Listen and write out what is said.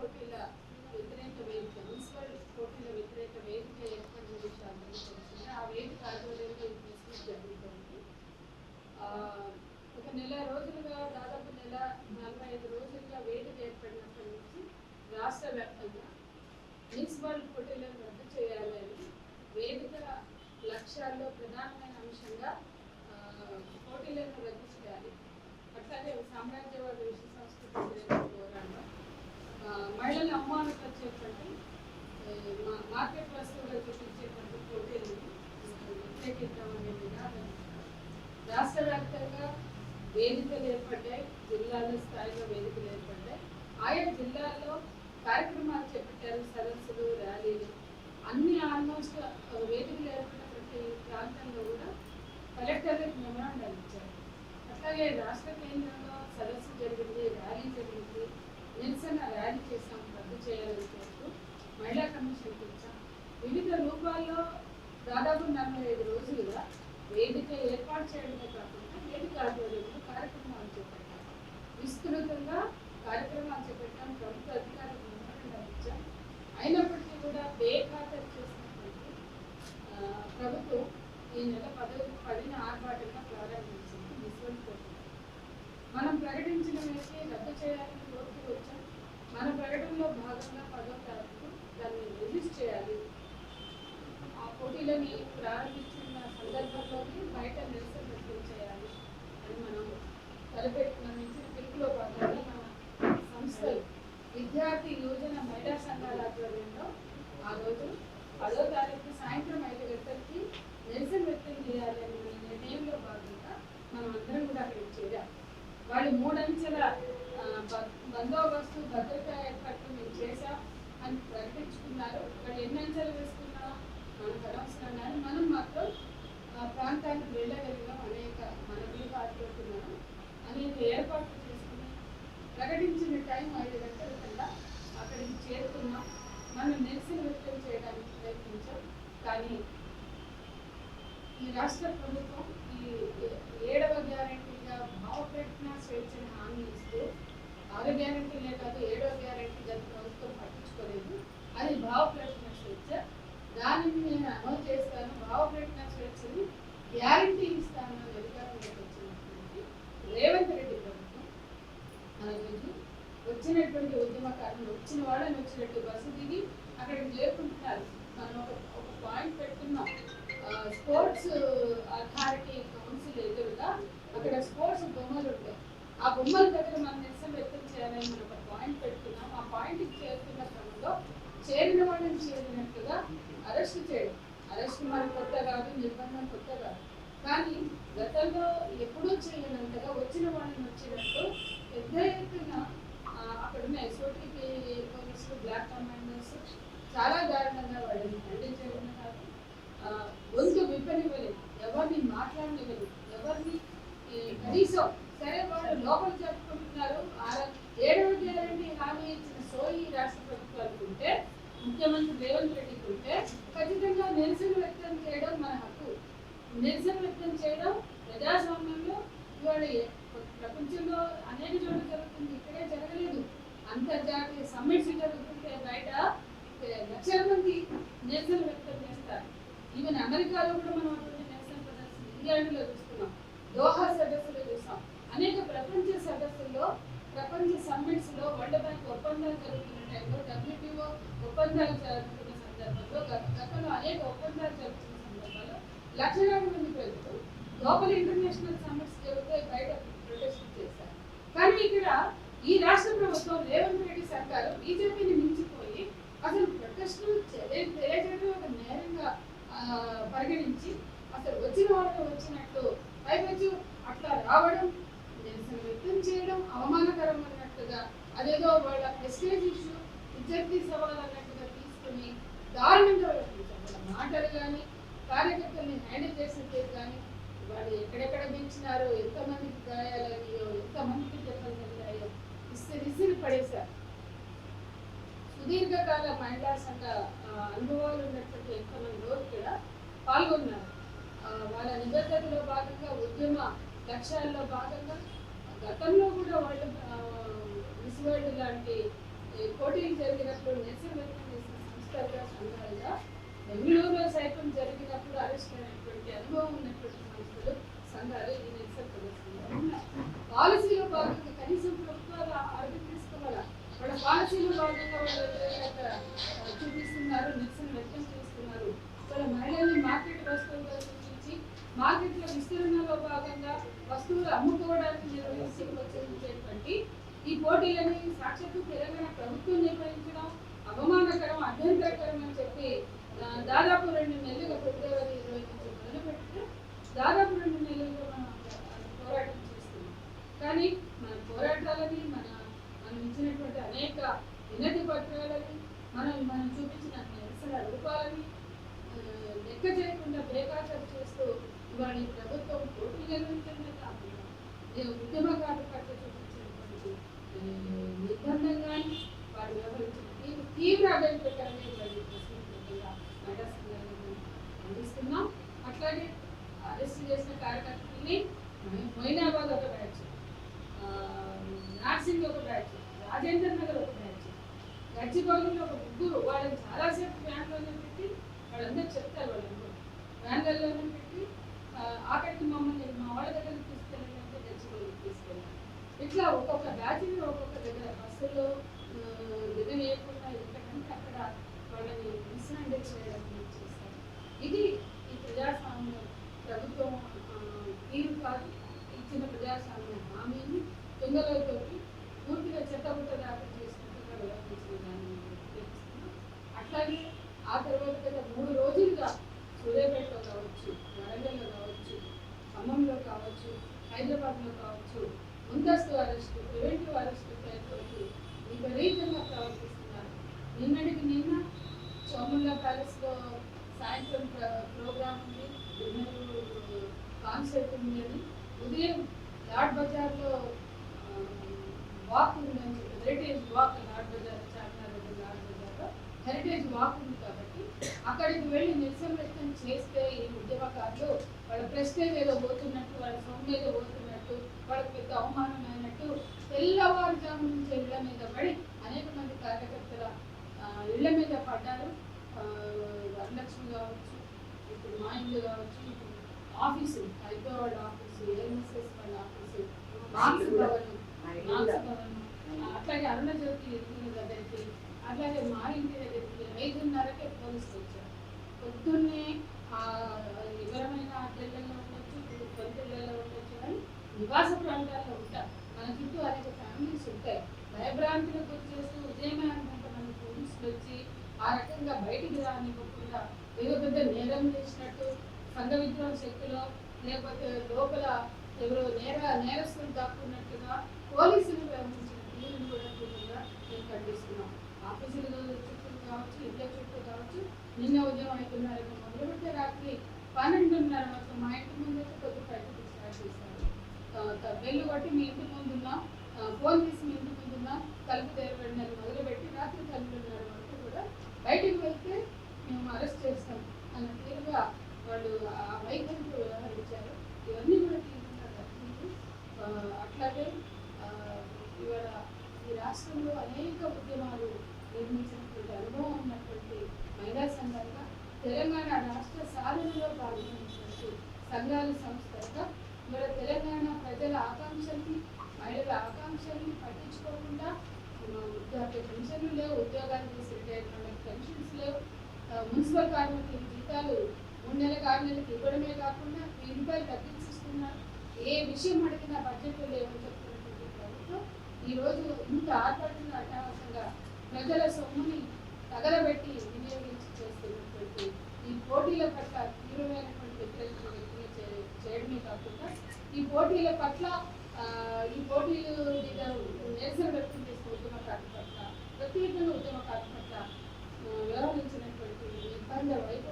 పోటీల వ్యతిరేక వేదిక మున్సిపల్ పోటీల వ్యతిరేక వేదిక ఏర్పడిన విషయాలు తెలిసింది ఆ వేదిక ఆధ్వర్యంలో ఈ ప్రెస్ జరుగుతుంది ఆ, ఒక నెల రోజులుగా దాదాపు నెల నలభై ఐదు రోజులుగా వేదిక ఏర్పడినప్పటి నుంచి రాష్ట్ర వ్యాప్తంగా మున్సిపల్ పోటీలను రద్దు చేయాలని వేదిక లక్ష్యాల్లో ప్రధానమైన అంశంగా ఆ, పోటీలను రద్దు చేయాలి అట్లాగే సామ్రాజ్యవాద విశ్వ సంస్కృతి వ్యతిరేక పోరాటం ఆ, మహిళల అవమానపరిచేటువంటి ఏ, మా- మార్కెట్ వస్తువులు చూపించేటువంటి పోటీలను వ్యతిరేకిద్దామనే విధానం రాష్ట్ర వ్యాప్తంగా వేదికలు ఏర్పడ్డాయి జిల్లాల స్థాయిలో వేదికలు ఏర్పడ్డాయి. ఆయా జిల్లాల్లో కార్యక్రమాలు చేపట్టారు సదస్సులు ర్యాలీలు. అన్ని ఆల్మోస్ట్ వేదికలు ఏర్పడిన ప్రతి ప్రాంతంలో కూడా కలెక్టర్లకు మెమరాండాలు ఇచ్చారు. అట్లాగే రాష్ట్ర కేంద్రంలో సదస్సు జరిగింది ర్యాలీ జరిగింది. నిరసన ర్యాలీ చేసాం రద్దు చేయాలని కోరుతూ మహిళా కమిషన్కి ఇచ్చాం వివిధ రూపాల్లో దాదాపు నలభై ఐదు రోజులుగా వేదిక ఏర్పాటు చేయడమే కాకుండా వేదిక ఆధ్వర్యంలో కార్యక్రమాలు చేపట్టాం. విస్తృతంగా కార్యక్రమాలు చేపట్టాం. ప్రభుత్వ అధికారులకు మెమరాండాలు అయినప్పటికీ కూడా బేఖాతరు చేసినటువంటి ప్రభుత్వం ఈ నెల పదవి పదిన ఆర్భాటంగా ప్రారంభించింది. మున్సిపల్ మనం ప్రకటించిన వేసి రద్దు చేయాలని కోరుతూ వచ్చాం. మన ప్రకటనలో భాగంగా పదో తారీఖు దాన్ని రిలీజ్ చేయాలి. ఆ పోటీలని ప్రారంభించిన సందర్భంలోనే బయట నిరసన వ్యక్తం చేయాలి అని మనం తలపెట్టిన పిలుపులో భాగంగా మన సంస్థలు విద్యార్థి యువజన మహిళా సంఘాల ఆధ్వర్యంలో ఆ రోజు పదో తారీఖు సాయంత్రం ఐదు గంటలకి నిరసన వ్యక్తం చేయాలి అనే నిర్ణయంలో భాగంగా మనం అందరం కూడా అక్కడికి చేరాం. వాళ్ళు మూడంచెల బందోబస్తు భద్రత ఏర్పాట్లు మేము చేశాం అని ప్రకటించుకున్నారు. వాళ్ళు ఎన్ని అంచెలు వేసుకున్నా మనకు అనవసరం కానీ మనం మాత్రం ఆ ప్రాంతానికి వెళ్ళగలిగాం అనే అనేక ఏర్పాట్లు చేసుకుని ప్రకటించిన టైం ఐదు గంటల కల్లా అక్కడికి చేరుకున్నాం. మనం నిరసన వ్యక్తం చేయడానికి ప్రయత్నించాం. కానీ ఈ రాష్ట్ర ప్రభుత్వం ఈ ఏడవ గ్యారంటీగా భావ స్వేచ్ఛను హామీ ఇస్తూ ఆరు గ్యారంటీలే కాదు ఏడవ గ్యారంటీ గత ప్రభుత్వం పట్టించుకోలేదు. అది భావ స్వేచ్ఛ. దానిని నేను ఆ బొమ్మల దగ్గర మనం నిరసన వ్యక్తం చేయాలని మనం ఒక పాయింట్ పెట్టుకున్నాం ఆ పాయింట్కి చేరుకున్న క్రమంలో చేరిన వాళ్ళని చేరినట్టుగా అరెస్ట్ చేయడం. అరెస్ట్ మరి కొత్త కాదు నిర్బంధం కొత్త కాదు. కానీ గతంలో ఎప్పుడూ చేయనంతగా వచ్చిన వాళ్ళని వచ్చినట్టు పెద్ద ఎత్తున అక్కడున్న ఎస్ఓటీకి ఉన్న పోలీసులు బ్లాక్ కమాండర్స్ చాలా దారుణంగా వాళ్ళని ఖండించడం కాదు. గొంతు విప్పనివ్వలేదు. ఎవరిని మాట్లాడనివ్వలేదు. ఎవరిని ఈ, కనీసం లోపల జరుపుకుంటున్నారు. ఏడవ గ్యారంటీ హామీ ఇచ్చిన సోయి రాష్ట్ర ప్రభుత్వాలకు ఉంటే ముఖ్యమంత్రి రేవంత్ రెడ్డికి ఉంటే ఖచ్చితంగా నిరసన వ్యక్తం చేయడం మన హక్కు. నిరసన వ్యక్తం చేయడం ప్రజాస్వామ్యంలో ఇవాళ ప్రపంచంలో అనేక చోట్ల జరుగుతుంది. ఇక్కడే జరగలేదు. అంతర్జాతీయ సమ్మిట్స్ జరుగుతుంటే బయట లక్షల మంది నిరసన వ్యక్తం చేస్తారు. ఈవెన్ అమెరికాలో కూడా మనం అటువంటి నిరసన ప్రదర్శన ఇంగ్లాండ్లో చూస్తున్నాం. దోహా సదస్సులో చూసాం. అనేక ప్రపంచ సదస్సుల్లో ప్రపంచ సమ్మిట్స్లో వరల్డ్ బ్యాంక్ ఒప్పందాలు జరుగుతున్న టైంలో డబ్ల్యూటీఓ ఒప్పందాలు జరుగుతున్న సందర్భంలో గతంలో అనేక ఒప్పందాలు జరుగుతున్న సందర్భంలో లక్షలాది మంది ప్రజలు లోపల ఇంటర్నేషనల్ సమ్మిట్స్ జరుగుతాయి బయట ప్రొటెస్ట్ చేశారు. కానీ ఇక్కడ ఈ రాష్ట్ర ప్రభుత్వం రేవంత్ రెడ్డి సర్కారు బీజేపీని మించిపోయి అసలు ప్రొటెస్టులు తెలియజేయడం ఒక నేరంగా పరిగణించి అసలు వచ్చిన వాళ్ళకి వచ్చినట్టు పైపచ్చు అట్లా రావడం చేయడం అవమానకరం అన్నట్టుగా అదేదో వాళ్ళ ప్రెస్టేజ్ ఇష్యూ విద్యార్థి సవాల్ అన్నట్టుగా తీసుకుని దారుణంగా వాళ్ళ మాటలు కానీ కార్యకర్తల్ని హ్యాండిల్ చేసిన తీరు కానీ వాళ్ళు ఎక్కడెక్కడ పెంచినారో ఎంతమందికి గాయాలయ్యో ఎంతమందికి దెబ్బలు తగిలాయో ఇస్తే విసిరి పడేశారు. సుదీర్ఘకాల మహిళా సంఘ అనుభవాలు ఉన్నటువంటి ఎంతమంది రోజు కూడా పాల్గొన్నారు. వాళ్ళ నిబద్ధతలో భాగంగా ఉద్యమ లక్ష్యాల్లో భాగంగా గతంలో కూడా వాళ్ళు మిస్ వరల్డ్ లాంటి పోటీలు జరిగినప్పుడు నిరసన వ్యక్తం చేసిన సంస్థలుగా సంఘాలుగా బెంగళూరులో సైతం జరిగినప్పుడు అరెస్ట్ అయినటువంటి మార్కెట్ల విస్తరణలో భాగంగా వస్తువులు అమ్ముకోవడానికి నిర్వహించేటువంటి ఈ పోటీలని సాక్షాత్తు తెలంగాణ ప్రభుత్వం నిర్వహించడం అవమానకరం అభ్యంతరకరం అని చెప్పి దాదాపు రెండు నెలలుగా ఫిబ్రవరి ఇరవై నుంచి మొదలుపెట్టి దాదాపు రెండు నెలలుగా మనం పోరాటం చేస్తున్నాం. కానీ మన పోరాటాలని మన మనం ఇచ్చినటువంటి అనేక వినతి పత్రాలని మనం మనం చూపించిన నిరసన రూపాలని లెక్క చేయకుండా బేకాచారు చేస్తూ ఇవాళ ఈ ప్రభుత్వం పోటీ నిర్వహించడమే కాకుండా ఈ ఉద్యమకారుల పట్ల చూపించినటువంటి ఆ, నిర్బంధం కానీ వారు వ్యవహరించిన తీవ్ర తీవ్ర అభ్యంతరకరమే ఇవాళ ఈ ప్రశ్నించకుండా మహిళా సంఘాలను మనం ఖండిస్తున్నాం అట్లాగే అరెస్ట్ చేసిన కార్యకర్తల్ని మొయినాబాద్ ఒక బ్యాచ్ ఆ, నార్సింగ్ ఒక బ్యాచ్ రాజేంద్ర నగర్ ఒక బ్యాచ్ గచ్చిబౌలిలో ఒక ముగ్గురు వాళ్ళని చాలాసేపు వ్యాన్లోనే పెట్టి వాళ్ళందరూ చెప్తారు వాళ్ళందరూ వ్యాన్లలోనే పెట్టి ఆ, ఆఖరికి మమ్మల్ని మా వాళ్ళ దగ్గరికి తీసుకెళ్ళాలంటే గచ్చిబౌలికి తీసుకెళ్ళాలి ఇట్లా ఒక్కొక్క బ్యాచ్ని ఒక్కొక్క దగ్గర బస్సులో దిగవేయకుండా ఎందుకంటే అక్కడ వాళ్ళని మిస్అండర్ చేయడం చేస్తారు ఇది ఈ ప్రజాస్వామ్య ప్రభుత్వం ఆ, తీరు కాదు ఇచ్చిన ప్రజాస్వామ్య హామీని తుంగలోకి పూర్తిగా చెత్తబుట్ట దాకా చేసుకుంటున్న వ్యవహరించిన దాన్ని మనం వ్యతిరేకిస్తున్నాం. అట్లాగే ఆ తర్వాత గత మూడు రోజులుగా సూర్యాపేటలో కావచ్చు వరంగల్లో కావచ్చు ఖమ్మంలో కావచ్చు హైదరాబాద్లో కావచ్చు ముందస్తు అరెస్టు ప్రివెంటివ్ అరెస్టు పేరుతోటి విపరీతంగా ప్రవర్తిస్తున్నారు. నిన్నటికి నిన్న చోముల్లా ప్యాలెస్లో సాయంత్రం ప్ర- ప్రోగ్రామ్ ఉంది. డిన్నర్ కాన్సర్ట్ ఉంది అని. ఉదయం లాడ్ బజార్లో వాక్ ఉందని చెప్పి హెరిటేజ్ వాక్ లాడ్ బజార్ చార్మినార్ దగ్గర లాడ్ బజార్లో హెరిటేజ్ వాక్ ఉంది కాబట్టి అక్కడికి వెళ్ళి నిరసన వ్యక్తం చేస్తే ఈ ఉద్యమకారులు వాళ్ళ ప్రెస్టేజ్ ఏదో పోతున్నట్టు వాళ్ళ సొమ్ము ఏదో పోతున్నట్టు వాళ్ళకి పెద్ద అవమానమైనట్టు తెల్లవారుజాము నుంచి ఇళ్ళ మీద పడి అనేక మంది కార్యకర్తల ఇళ్ళ మీద పడ్డారు. వరలక్ష్మి కావచ్చు ఇప్పుడు మా ఇల్లు కావచ్చు ఇప్పుడు ఆఫీసు హైదరాబాద్ ఆఫీసు ఏఎంఎస్ఎస్ వాళ్ళ office Marx Bhavan Marx Bhavan ఆ, అట్లాగే అరుణ జ్యోతి దగ్గరికి అట్లాగే మా ఇంటి దగ్గరికి ఐదున్నరకే పోలీసులు వచ్చారు. పొద్దున్నే ఆ ఉండొచ్చు ఉండొచ్చు కానీ నివాస ప్రాంతాల్లో ఉంటారు మన చుట్టూ అనేక ఫ్యామిలీస్ ఉంటాయి. భయభ్రాంతులకు గురి చేస్తూ ఉదయమే కొంతమంది పోలీసులు వచ్చి ఆ రకంగా బయటికి రానివ్వకుండా ఏదో పెద్ద నేరం చేసినట్టు సంఘ విద్రోహ శక్తిలో లేకపోతే లోపల ఎవరో నేర నేరస్తులు దాక్కున్నట్టుగా పోలీసులు వ్యవహరించిన తీరును కూడా కూడా మేము ఖండిస్తున్నాం. ఆఫీసులు చుట్టూ కావచ్చు ఇళ్ళ చుట్టూ కావచ్చు నిన్న ఉదయం ఐదున్నరకు మొదలుపెట్టే రాత్రి పన్నెండున్నర మొత్తం మా ఇంటి ముందు వచ్చి కొద్ది బయటకు స్టార్ట్ చేశారు. ఆ, కొట్టి మీ ఇంటి ముందున్న ఫోన్ తీసి మీ ఇంటి ముందున్న తలుపు తెరబడినారు మొదలుపెట్టి రాత్రి పన్నెండున్నర వరకు కూడా బయటికి వెళ్తే మేము అరెస్ట్ చేస్తాం అన్న తీరుగా వాళ్ళు ఆ వైఖరితో వ్యవహరించారు. ఇవన్నీ కూడా తీసుకున్నారు అట్లాగే ఇవాళ ఈ రాష్ట్రంలో అనేక ఉద్యమాలు నిర్మించినటువంటి అనుభవం ఉన్నటువంటి మహిళా సంఘంగా తెలంగాణ రాష్ట్ర సాధనలో పాల్గొనేటువంటి సంఘాల సంస్థలుగా మన తెలంగాణ ప్రజల ఆకాంక్షల్ని మహిళల ఆకాంక్షల్ని పట్టించుకోకుండా వృద్ధాప్య పెన్షన్లు లేవు ఉద్యోగాలు చేసి రిటైర్ వాళ్ళకి పెన్షన్స్ లేవు. మున్సిపల్ కార్మికులకి జీతాలు మూడు నెలలకు ఆరు నెలలకు ఇవ్వడమే కాకుండా వెయ్యి రూపాయలు తగ్గించిస్తున్నారు. ఏ విషయం అడిగినా బడ్జెట్లో లేవని చెప్తున్నటువంటి ప్రభుత్వం ఈరోజు ఇంత ఆర్పడుతున్న అట్టహాసంగా ప్రజల సొమ్ముని తగలబెట్టి పోటీల పట్ల తీవ్రమైనటువంటి వ్యతిరేకత చే- చేయడమే కాకుండా ఈ పోటీల పట్ల ఆ, ఈ పోటీలు మీద నిరసన వ్యక్తం చేసిన ఉద్యమకారుల పట్ల ప్రత్యేకంగా ఉద్యమకారుల పట్ల వ్యవహరించినటువంటి నిర్బంధ వైపు